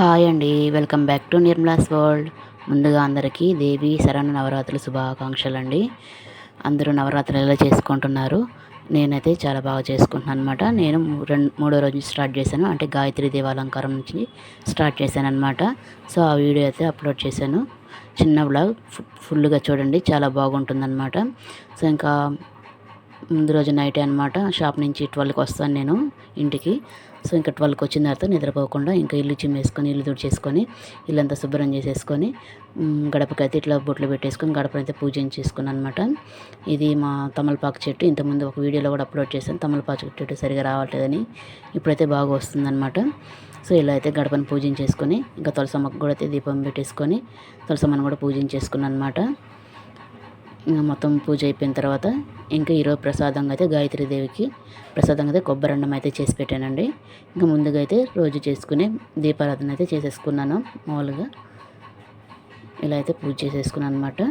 Hi అండి welcome back to Nirmala's world. ముందుగా అందరికీ దేవి శరణ నవరాత్రుల శుభాకాంక్షలు అండి అందరూ నవరాత్రులు ఎలా చేసుకుంటున్నారు? నేనైతే చాలా బాగా చేసుకుంటున్నాను అనమాట నేను రెండు మూడో రోజు స్టార్ట్ చేశాను. అంటే గాయత్రి దేవాలంకారం నుంచి స్టార్ట్ చేశాను అనమాట సో ఆ వీడియో అయితే అప్లోడ్ చేశాను. చిన్న బ్లాగ్ ఫుల్గా చూడండి చాలా బాగుంటుందన్నమాట. సో ఇంకా ముందు రోజు నైట్ అనమాట షాప్ నుంచి ట్వెల్వ్కి వస్తాను నేను ఇంటికి. సో ఇంకా ట్వెల్వ్కి వచ్చిన తర్వాత నిద్రపోకుండా ఇంకా ఇల్లు చిమ్మేసుకొని ఇల్లు తుడిచేసుకొని ఇల్లంతా శుభ్రం చేసేసుకొని గడపకైతే ఇట్లా బొట్లు పెట్టేసుకొని గడపనైతే పూజించేసుకున్నాను అనమాట ఇది మా తమలపాకు చెట్టు. ఇంతకుముందు ఒక వీడియోలో కూడా అప్లోడ్ చేశాను. తమలపాకు చెట్టు సరిగా రావట్లేదని ఇప్పుడైతే బాగా వస్తుందన్నమాట సో ఇలా అయితే గడపని పూజించేసుకొని ఇంకా తులసమ్మకు కూడా అయితే దీపం పెట్టేసుకొని తులసమ్మను కూడా పూజించేసుకున్నాను అనమాట ఇంకా మొత్తం పూజ అయిపోయిన తర్వాత ఇంకా ఈరోజు ప్రసాదంగా అయితే గాయత్రీదేవికి ప్రసాదంగా అయితే కొబ్బరి అన్నం అయితే చేసి పెట్టానండి. ఇంకా ముందుగా అయితే రోజు చేసుకునే దీపారాధన అయితే చేసేసుకున్నాను మామూలుగా ఇలా అయితే పూజ చేసేసుకున్నాను అనమాట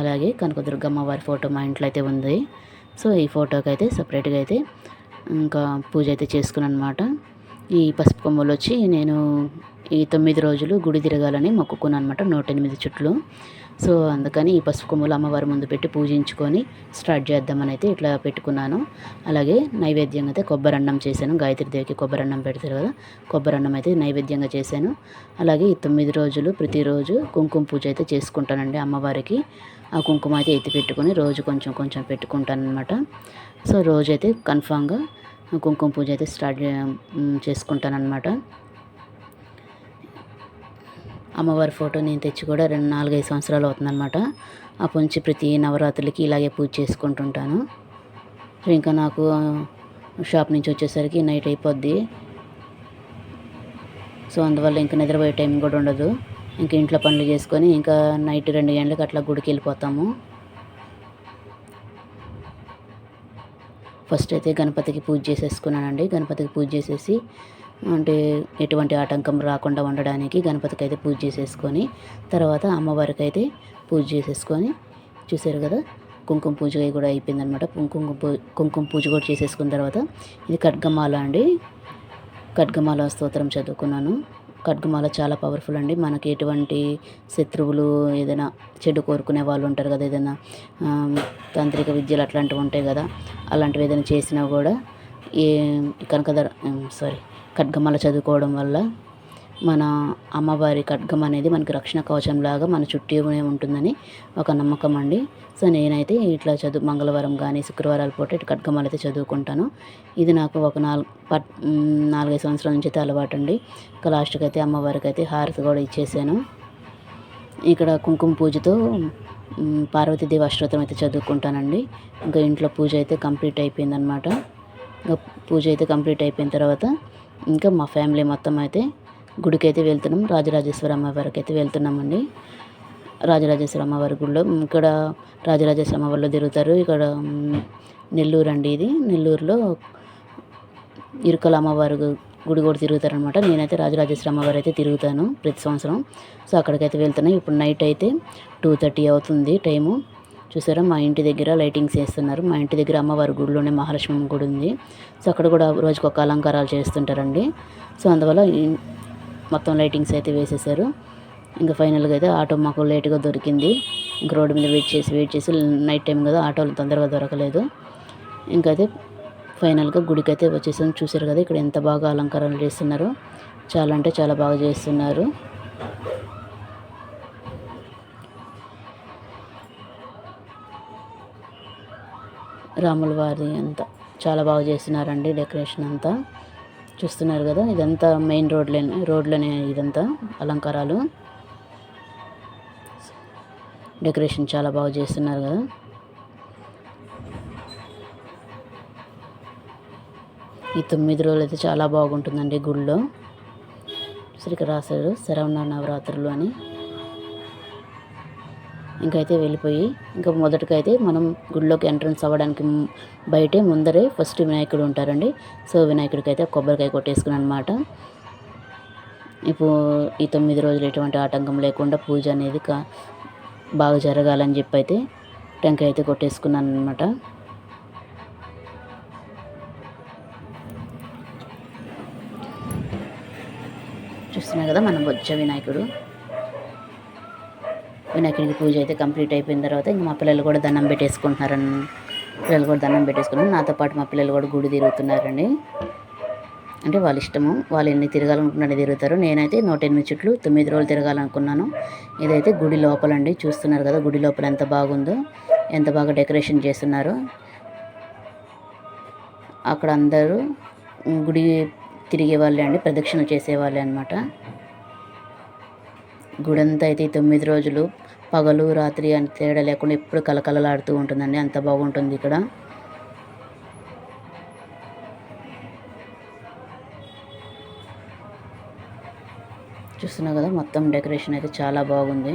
అలాగే కనకదుర్గమ్మ వారి ఫోటో మా ఇంట్లో అయితే ఉంది. సో ఈ ఫోటోకి అయితే సపరేట్గా అయితే ఇంకా పూజ అయితే చేసుకున్నాను అనమాట ఈ పసుపు కొమ్మలు వచ్చి నేను ఈ తొమ్మిది రోజులు గుడి తిరగాలని మొక్కుకున్నాను అనమాట నూట ఎనిమిది చుట్లు. సో అందుకని ఈ పసుపు కొమ్ములు అమ్మవారి ముందు పెట్టి పూజించుకొని స్టార్ట్ చేద్దామని అయితే ఇట్లా పెట్టుకున్నాను. అలాగే నైవేద్యంగా అయితే కొబ్బరి అన్నం చేశాను. గాయత్రి దేవికి కొబ్బరి అన్నం పెడతారు కదా కొబ్బరి అన్నం అయితే నైవేద్యంగా చేశాను. అలాగే ఈ తొమ్మిది రోజులు ప్రతిరోజు కుంకుమ పూజ అయితే చేసుకుంటానండి అమ్మవారికి. ఆ కుంకుమ అయితే ఎత్తి పెట్టుకొని రోజు కొంచెం కొంచెం పెట్టుకుంటాను అనమాట సో రోజైతే కన్ఫామ్గా కుంకుమ పూజ అయితే స్టార్ట్ చేసుకుంటాను అనమాట అమ్మవారి ఫోటో నేను తెచ్చి కూడా రెండు నాలుగైదు సంవత్సరాలు అవుతుందన్నమాట. అప్పటి నుంచి ప్రతి నవరాత్రులకి ఇలాగే పూజ చేసుకుంటుంటాను. ఇంకా నాకు షాప్ నుంచి వచ్చేసరికి నైట్ అయిపోద్ది. సో అందువల్ల ఇంకా నిద్రపోయే టైం కూడా ఉండదు. ఇంకా ఇంట్లో పనులు చేసుకొని ఇంకా నైట్ రెండు గంటలకు అట్లా గుడికి వెళ్ళిపోతాము. ఫస్ట్ అయితే గణపతికి పూజ చేసేసుకున్నానండి. గణపతికి పూజ చేసేసి అంటే ఎటువంటి ఆటంకం రాకుండా ఉండడానికి గణపతికి అయితే పూజ చేసేసుకొని తర్వాత అమ్మవారికి అయితే పూజ చేసేసుకొని చూసారు కదా? కుంకుమ పూజ కూడా అయిపోయిందనమాట కుంకుమ పూ కుంకుమ పూజ కూడా చేసేసుకున్న తర్వాత ఇది ఖడ్గమాల అండి. ఖడ్గమాల స్తోత్రం చదువుకున్నాను. ఖడ్గమాల చాలా పవర్ఫుల్ అండి. మనకి ఎటువంటి శత్రువులు ఏదైనా చెడు కోరుకునే వాళ్ళు ఉంటారు కదా ఏదైనా తాంత్రిక విద్యలు అట్లాంటివి ఉంటాయి కదా అలాంటివి ఏదైనా చేసినా కూడా ఏ కనకదర సారీ ఖడ్గమాల చదువుకోవడం వల్ల మన అమ్మవారి ఖడ్గం అనేది మనకి రక్షణ కవచం లాగా మన చుట్టూనే ఉంటుందని ఒక నమ్మకం అండి. సో నేనైతే ఇట్లా చదువు మంగళవారం కానీ శుక్రవారాల పూట ఇటు ఖడ్గమాలు అయితే చదువుకుంటాను. ఇది నాకు ఒక నాలుగు పట్ నాలుగైదు సంవత్సరాల నుంచి అయితే అలవాటు అండి ఇక లాస్ట్కి అయితే అమ్మవారికి అయితే హారతి కూడా ఇచ్చేసాను. ఇక్కడ కుంకుమ పూజతో పార్వతీదేవి అష్టోత్తరం అయితే చదువుకుంటానండి. ఇంకా ఇంట్లో పూజ అయితే కంప్లీట్ అయిపోయిందనమాట. ఇంకా పూజ అయితే కంప్లీట్ అయిపోయిన తర్వాత ఇంకా మా ఫ్యామిలీ మొత్తం అయితే గుడికి అయితే వెళ్తున్నాం. రాజరాజేశ్వర అమ్మవారికి అయితే వెళ్తున్నామండి. రాజరాజేశ్వర అమ్మవారి గుడిలో ఇక్కడ రాజరాజేశ్వర అమ్మవారిలో తిరుగుతారు. ఇక్కడ నెల్లూరు అండి ఇది. నెల్లూరులో ఇరుకల అమ్మవారి గుడి కూడా తిరుగుతారనమాట నేనైతే రాజరాజేశ్వర అమ్మవారు అయితే తిరుగుతాను ప్రతి సంవత్సరం. సో అక్కడికైతే వెళ్తున్నాను ఇప్పుడు నైట్ అయితే టూ థర్టీ అవుతుంది టైము. చూసారా? మా ఇంటి దగ్గర లైటింగ్స్ వేస్తున్నారు. మా ఇంటి దగ్గర అమ్మవారి గుడిలోనే మహాలక్ష్మి గుడి ఉంది. సో అక్కడ కూడా రోజుకి ఒక అలంకారాలు చేస్తుంటారండి. సో అందువల్ల మొత్తం లైటింగ్స్ అయితే వేసేసారు ఇంకా ఫైనల్గా అయితే ఆటో మాకు లేట్గా దొరికింది. ఇంక రోడ్డు మీద వెయిట్ చేసి వెయిట్ చేసి నైట్ టైం కదా ఆటోలు తొందరగా దొరకలేదు. ఇంకైతే ఫైనల్గా గుడికి అయితే వచ్చేసాం. చూసారు కదా ఇక్కడ ఎంత బాగా అలంకారాలు చేస్తున్నారు. చాలా అంటే చాలా బాగా చేస్తున్నారు. రాముల వారి అంతా. చాలా బాగా చేస్తున్నారండి డెకరేషన్ అంతా. చూస్తున్నారు కదా ఇదంతా మెయిన్ రోడ్లోనే రోడ్లోనే ఇదంతా అలంకారాలు. డెకరేషన్ చాలా బాగా చేస్తున్నారు కదా. ఈ తొమ్మిది రోజులు అయితే చాలా బాగుంటుందండి గుళ్ళో. శ్రీకరాశారు శరవణ నవరాత్రులు అని. ఇంకైతే వెళ్ళిపోయి ఇంకా మొదటికైతే మనం గుడిలోకి ఎంట్రన్స్ అవ్వడానికి బయటే ముందరే ఫస్ట్ వినాయకుడు ఉంటారండి. సో వినాయకుడికి అయితే కొబ్బరికాయ కొట్టేసుకుని అనమాట ఇప్పుడు ఈ తొమ్మిది రోజులు ఎటువంటి ఆటంకం లేకుండా పూజ అనేది కా బాగా జరగాలని చెప్పి అయితే టెంకాయ అయితే కొట్టేసుకున్నాను అనమాట చూస్తున్నా కదా మన బొజ్జ వినాయకుడు. వినాయకుడికి పూజ అయితే కంప్లీట్ అయిపోయిన తర్వాత ఇంకా మా పిల్లలు కూడా దండం పెట్టేసుకుంటున్నారని పిల్లలు కూడా దండం పెట్టేసుకున్నారు. నాతో పాటు మా పిల్లలు కూడా గుడి తిరుగుతున్నారండి. అంటే వాళ్ళ ఇష్టము. వాళ్ళు ఎన్ని తిరగాలనుకున్నట్టు తిరుగుతారు. నేనైతే నూట ఎనిమిది చుట్లు తొమ్మిది రోజులు తిరగాలనుకున్నాను. ఇదైతే గుడి లోపలండి చూస్తున్నారు కదా గుడి లోపల ఎంత బాగుందో ఎంత బాగా డెకరేషన్ చేస్తున్నారు. అక్కడ అందరూ గుడి తిరిగే వాళ్ళే అండి. ప్రదక్షిణ చేసేవాళ్ళే అనమాట గుడంతా అయితే ఈ తొమ్మిది రోజులు పగలు రాత్రి అని తేడా లేకుండా ఎప్పుడు కలకలలాడుతూ ఉంటుందండి. అంత బాగుంటుంది ఇక్కడ. చూస్తున్నా కదా మొత్తం డెకరేషన్ అయితే చాలా బాగుంది.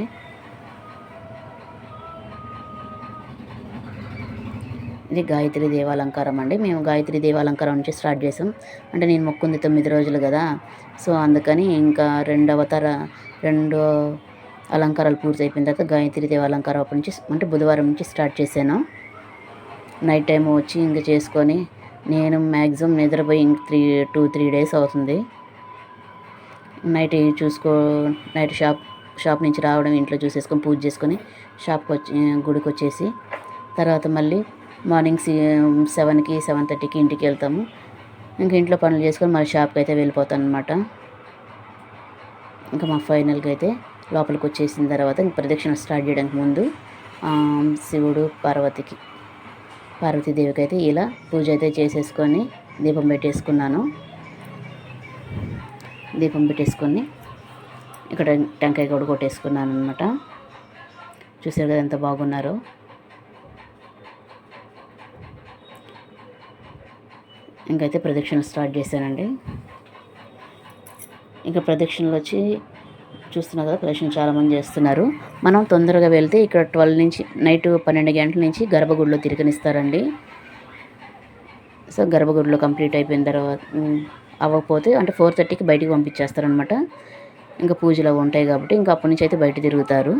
ఇది గాయత్రి దేవాలంకారం అండి. మేము గాయత్రి దేవాలంకారం నుంచి స్టార్ట్ చేసాం. అంటే నేను మొక్కుంది తొమ్మిది రోజులు కదా. సో అందుకని ఇంకా రెండు అవతార రెండు అలంకారాలు పూర్తి అయిపోయిన తర్వాత గాయత్రి దేవాలంకారం అప్పటి నుంచి అంటే బుధవారం నుంచి స్టార్ట్ చేశాను. నైట్ టైం వచ్చి ఇంకా చేసుకొని నేను మ్యాక్సిమం నిద్రపోయి ఇంక త్రీ టూ త్రీ డేస్ అవుతుంది. నైట్ చూసుకో నైట్ షాప్ షాప్ నుంచి రావడం ఇంట్లో చూసేసుకొని పూజ చేసుకొని షాప్కి వచ్చి గుడికి వచ్చేసి తర్వాత మళ్ళీ మార్నింగ్ సెవెన్కి సెవెన్ థర్టీకి ఇంటికి వెళ్తాము. ఇంక ఇంట్లో పనులు చేసుకొని మళ్ళీ షాప్కి అయితే వెళ్ళిపోతాను అనమాట ఇంకా మా ఫైనల్గా అయితే లోపలికి వచ్చేసిన తర్వాత ఇంక ప్రదక్షిణ స్టార్ట్ చేయడానికి ముందు శివుడు పార్వతికి పార్వతీదేవికి అయితే ఇలా పూజ అయితే చేసేసుకొని దీపం పెట్టేసుకున్నాను. దీపం పెట్టేసుకొని ఇక్కడ టెంకాయ కూడా కొట్టేసుకున్నాను అనమాట చూసారు కదా ఎంత బాగున్నారో. ఇంకైతే ప్రదక్షిణ స్టార్ట్ చేశానండి. ఇంకా ప్రదక్షిణలు వచ్చి చూస్తున్నారు కదా ప్రదక్షిణ చాలామంది చేస్తున్నారు. మనం తొందరగా వెళ్తే ఇక్కడ ట్వెల్వ్ నుంచి నైట్ పన్నెండు గంటల నుంచి గర్భగుడిలో తిరగనిస్తారండి. సో గర్భగుడిలో కంప్లీట్ అయిపోయిన తర్వాత అవ్వకపోతే అంటే ఫోర్ థర్టీకి బయటికి పంపించేస్తారనమాట ఇంకా పూజలు అవి ఉంటాయి కాబట్టి ఇంకా అప్పటి నుంచి అయితే బయట తిరుగుతారు.